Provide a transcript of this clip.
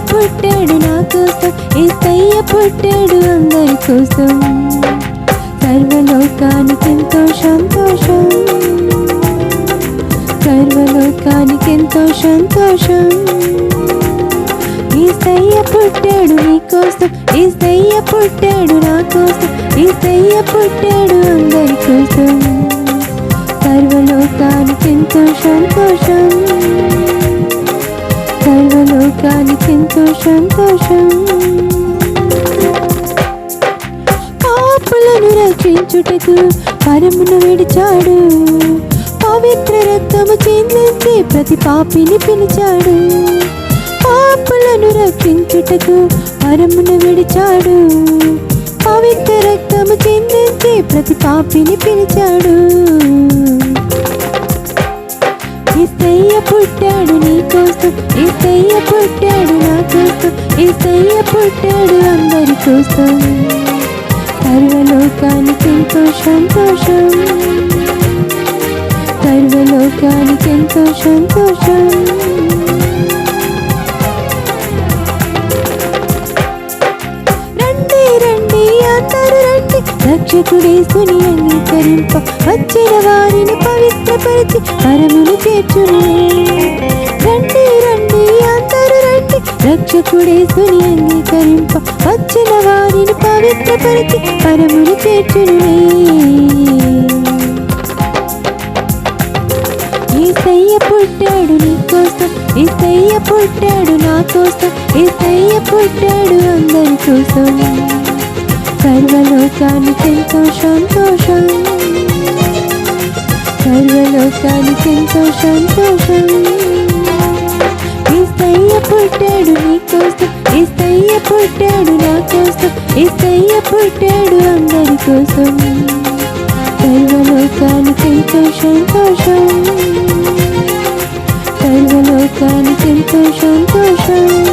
పుట్టాడు నా కోసం ఏసయ్య పుట్టాడు అందరి కోసం. సర్వలోకానికి ఎంతో సంతోషం. సర్వలోకానికి ఎంతో సంతోషం. ఈసయ్య పుట్టాడు నీ కోసం. ఈసయ్య పుట్టాడు నా కోసం. ఈసయ్య పుట్టాడు అందరి కోసం. సర్వలోకానికి ఎంతో సంతోషం. ఎంతో సంతోషం పాపులను రక్షించుటకు పరమును విడిచాడు. పవిత్ర రక్తము చెందించి ప్రతి పాపిని పిలిచాడు. పాపులను రక్షించుటకు పరమును విడిచాడు. పవిత్ర రక్తము చెందించి ప్రతి పాపిని పిలిచాడు. పుట్టాడు నా కోసం ఈసయ్య పుట్టాడు అందరి కోసం సర్వలోకానికి ఎంతో సంతోషం. సర్వలోకానికి ఎంతో సంతోషం. రండి రండి అందరూ రండి. రక్షకుడేసుని అంగీకరింప. వచ్చిన వారిని పవిత్రపరిచి పరమును చేర్చును రక్షకుడేసుని అంగీకరింప. వచ్చిన వారిని పవిత్రపరిచి పరముని చేర్చును ఈసయ్య పుట్టాడు నీ కోసం ఈసయ్య పుట్టాడు నా కోసం ఈసయ్య పుట్టాడు అందరి కోసం. సర్వలోకానికి ఎంతో సంతోషం. సర్వలోకానికి ఎంతో సంతోషం. పుట్టాడు నీ కోసం ఇస్తయ్య పుట్టాడు నా కోసం ఇస్తయ్య పుట్టాడు అందరి కోసం సర్వలోకానికి సంతోషం. సర్వలోకానికి ఎంతో సంతోషం.